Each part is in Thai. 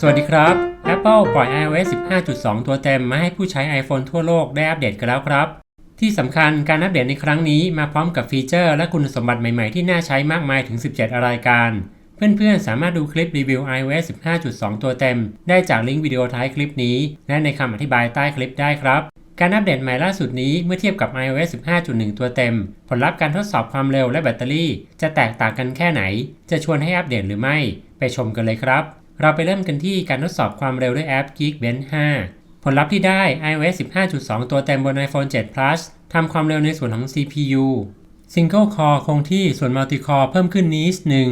สวัสดีครับ Apple ปล่อย iOS 15.2 ตัวเต็มมาให้ผู้ใช้ iPhone ทั่วโลกได้อัปเดตกันแล้วครับ ที่สำคัญการอัปเดตในครั้งนี้มาพร้อมกับฟีเจอร์และคุณสมบัติใหม่ๆที่น่าใช้มากมายถึง 17 รายการ เพื่อนๆ สามารถดูคลิปรีวิว iOS 15.2 ตัวเต็ม ได้จากลิงก์วิดีโอท้ายคลิปนี้ และในคำอธิบายใต้คลิปได้ครับการอัปเดตใหม่ล่าสุดนี้เมื่อเทียบกับ iOS 15.1 ตัวเต็ม ผลลัพธ์การทดสอบความเร็วและแบตเตอรี่ จะแตกต่างกันแค่ไหน จะชวนให้อัปเดตหรือไม่ ไปชมกันเลยครับ เราไปเริ่มกันที่การทดสอบความเร็วด้วยแอป Geekbench 5 ผลลัพธ์ที่ได้ iOS 15.2 ตัวเต็มบน iPhone 7 Plus ทำความเร็วในส่วนของ CPU Single Core คงที่ส่วน Multi Core เพิ่มขึ้นนิดหนึ่ง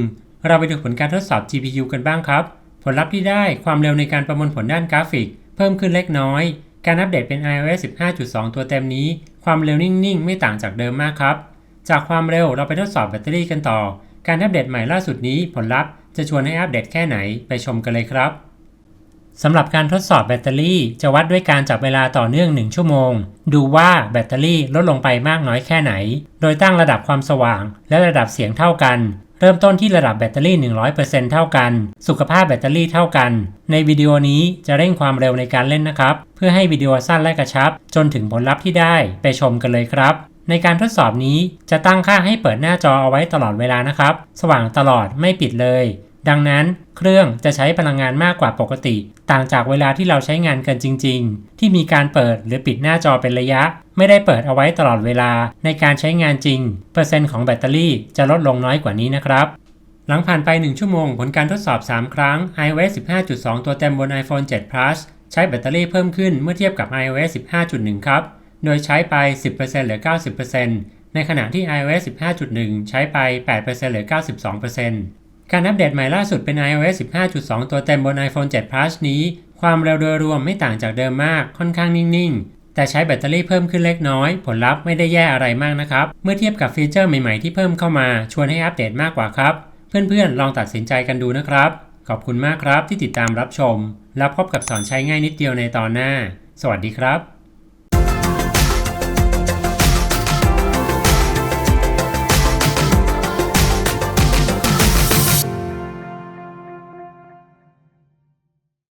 เราไปดูผลการทดสอบ GPU กันบ้างครับ ผลลัพธ์ที่ได้ความเร็วในการประมวลผลด้านกราฟิก เพิ่มขึ้นเล็กน้อย การอัปเดตเป็น iOS 15.2 ตัวเต็มนี้ ความเร็วนิ่งๆ ไม่ต่างจากเดิมมากครับ จากความเร็วเราไปทดสอบแบตเตอรี่กันต่อ การอัปเดตใหม่ล่าสุดนี้ผลลัพธ์จะชวนให้อัปเดตแค่ไหนไปชมกันเลยครับสำหรับการทดสอบแบตเตอรี่จะวัดด้วยการจับเวลาต่อเนื่อง 1 ชั่วโมง ดูว่าแบตเตอรี่ลดลงไปมากน้อยแค่ไหน โดยตั้งระดับความสว่าง และระดับเสียงเท่ากัน เริ่มต้นที่ระดับแบตเตอรี่ 100%เท่ากัน สุขภาพแบตเตอรี่เท่ากัน ในวิดีโอนี้จะเร่งความเร็วในการเล่นนะครับ เพื่อให้วิดีโอสั้นและกระชับ จนถึงผลลัพธ์ที่ได้ไปชมกันเลยครับ ในการทดสอบนี้จะตั้งค่าให้เปิดหน้าจอเอาไว้ตลอดเวลานะครับ สว่างตลอดไม่ปิดเลย ดังนั้นเครื่องจะใช้พลังงานมากกว่าปกติ ต่างจากเวลาที่เราใช้งานกันจริง ๆ ที่มีการเปิดหรือปิดหน้าจอเป็นระยะ ไม่ได้เปิดเอาไว้ตลอดเวลา ในการใช้งานจริง เปอร์เซ็นต์ของแบตเตอรี่จะลดลงน้อยกว่านี้นะครับหลังผ่านไป 1 ชั่วโมง ผลการทดสอบ 3 ครั้ง iOS 15.2 ตัวเต็มบน iPhone 7 Plus ใช้แบตเตอรี่เพิ่มขึ้นเมื่อเทียบกับ iOS 15.1 ครับ โดยใช้ไป 10%เหลือ 90%ในขณะที่ iOS 15.1 ใช้ไป8%เหลือ 92%การอัปเดตใหม่ล่าสุดเป็น iOS 15.2 ตัวเต็มบน iPhone 7 Plus นี้ ความเร็วโดยรวมไม่ต่างจากเดิมมาก ค่อนข้างนิ่ง ๆ แต่ใช้แบตเตอรี่เพิ่มขึ้นเล็กน้อย ผลลัพธ์ไม่ได้แย่อะไรมากนะครับ เมื่อเทียบกับฟีเจอร์ใหม่ ๆ ที่เพิ่มเข้ามา ชวนให้อัปเดตมากกว่าครับ เพื่อน ๆ ลองตัดสินใจกันดูนะครับ ขอบคุณมากครับที่ติดตามรับชม แล้วพบกับสอนใช้ง่ายนิดเดียวในตอนหน้า สวัสดีครับ